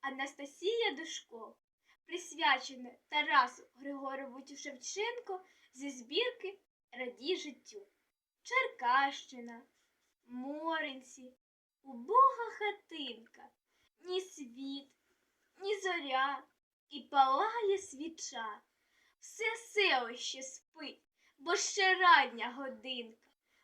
Анастасія Дошко, присвячене Тарасу Григоровичу Шевченко зі збірки Радій життю. Черкащина, Моринці, убога хатинка, ні світ, ні зоря, і палає свіча. Все селище спить, бо ще рання годинка.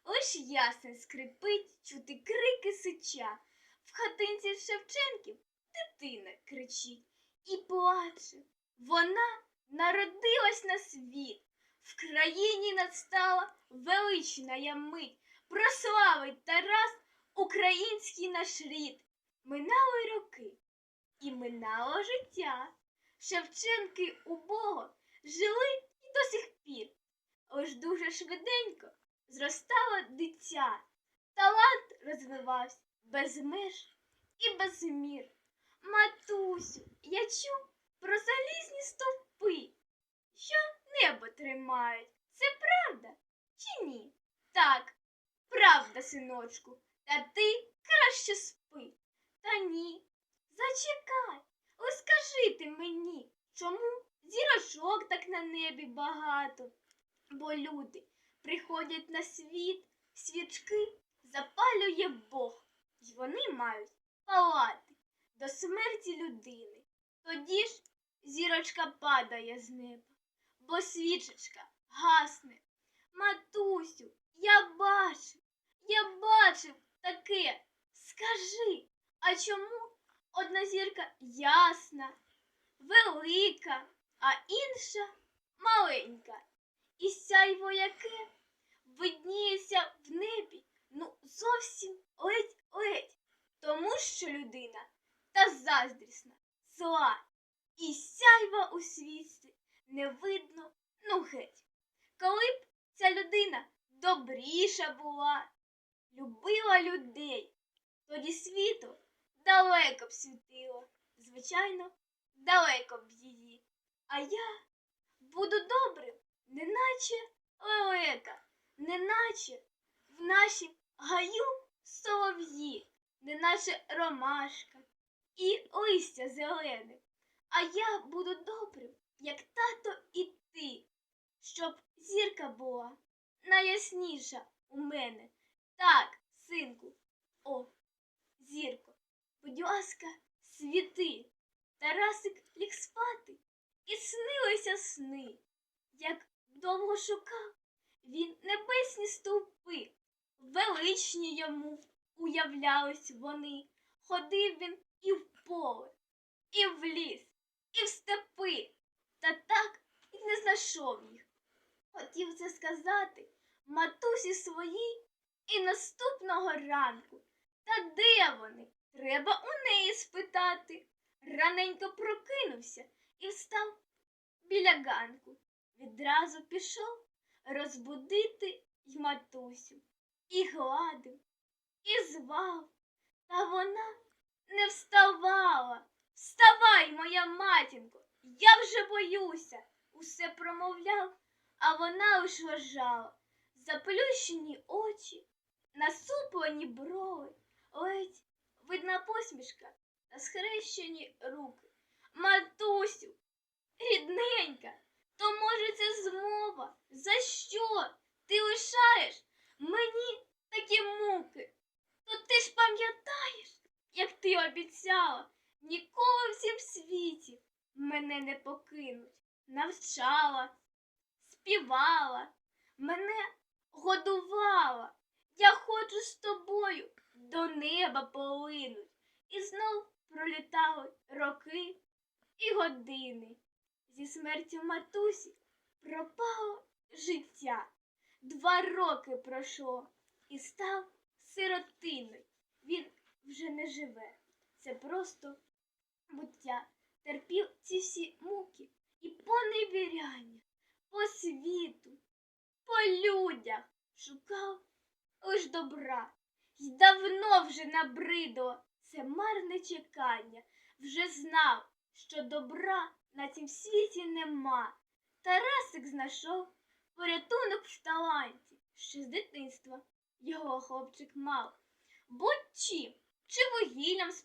Лиш ясен скрипить, чути крики сича. В хатинці Шевченків дитина кричить і плаче. Вона народилась на світ. В країні надстала велична мить. Прославить Тарас український наш рід. Минали роки, і минало життя. Шевченки убого жили і до сих пір. Лиш дуже швиденько зростало дитя. Талант розвивався без меж і без мір. Матусю, я чув про залізні стовпи, що небо тримають. Це правда чи ні? Так, правда, синочку, та ти краще спи. Та ні. Зачекай, ось скажи ти мені, чому зірочок так на небі багато? Бо люди приходять на світ, свічки запалює Бог, і вони мають палати до смерті людини. Тоді ж зірочка падає з неба, бо свічечка гасне. Матусю, я бачив, я бачив таке. Скажи, а чому одна зірка ясна, велика, а інша маленька? І сяйво яке видніється в небі, ну зовсім ледь-ледь, тому що людина та заздрісна, зла, і сяйва у світі. Не видно, ну геть. Коли б ця людина добріша була, любила людей, тоді світло далеко б світило, звичайно, далеко б її. А я буду добрим, неначе лелека, неначе в нашім гаю солов'ї, неначе ромашка і листя зелене. А я буду добрим, як тато і ти, щоб зірка була найясніша у мене. Так, синку, о, зірко, будь ласка, світи. Тарасик ліг спати і снилися сни. Як довго шукав, він небесні стовпи, величні йому уявлялись вони. Ходив він і в поле, і в ліс, і в степи, та так і не знайшов їх. Хотів це сказати матусі своїй і наступного ранку. Та де вони? Треба у неї спитати. Раненько прокинувся і встав біля ганку. Відразу пішов розбудити й матусю. І гладив, і звав, та вона не вставала. Вставай, моя матінко, я вже боюся. Усе промовляв, а вона лиш лежала. Заплющені очі, насуплені брови, ледь видна посмішка схрещені руки. Матусю, рідненька, то може це змова? За що ти лишаєш мені такі муки? То ти ж пам'ятаєш, як ти обіцяла, ніколи в цім світі мене не покинуть. Навчала, співала, мене годувала. Я хочу з тобою до неба полинуть. І знов пролітали роки і години. Зі смертю матусі пропало життя. Два роки пройшло і став сиротиною. Він вже не живе. Це просто буття. Терпів ці всі муки і поневіряння по світу, по людях шукав лиш добра. І давно вже набридло це марне чекання. Вже знав, що добра на цім світі нема. Тарасик знайшов порятунок в таланті. Ще з дитинства його хлопчик мав. Будь чим, чи вугіллям з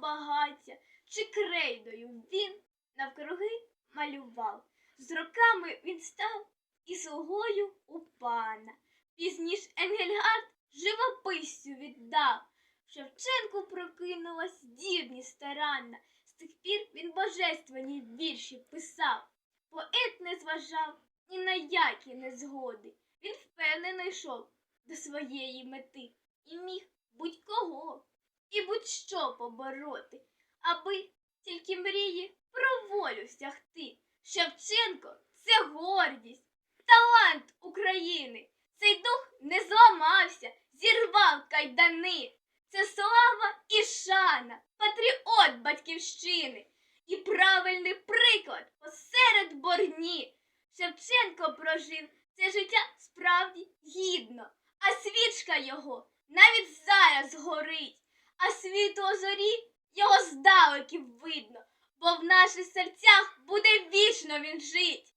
багаття, чи крейдою він навкруги малював. З роками він став і слугою у пана. Пізніш Енгельгард живописцю віддав. Шевченку прокинулась дівність старанна. З тих пір він божественні вірші писав. Поет не зважав ні на які незгоди. Він впевнено йшов до своєї мети і міг будь-кого і будь-що побороти, аби тільки мрії про волю стягти. Шевченко це гордість, талант України. Цей дух не зламався, зірвав кайдани. Це слава і шана, патріот батьківщини і правильний приклад посеред борні. Шевченко прожив це життя справді гідно, а свічка його навіть зараз горить, а світло зорі його здалеків видно, бо в наших серцях буде вічно він жить.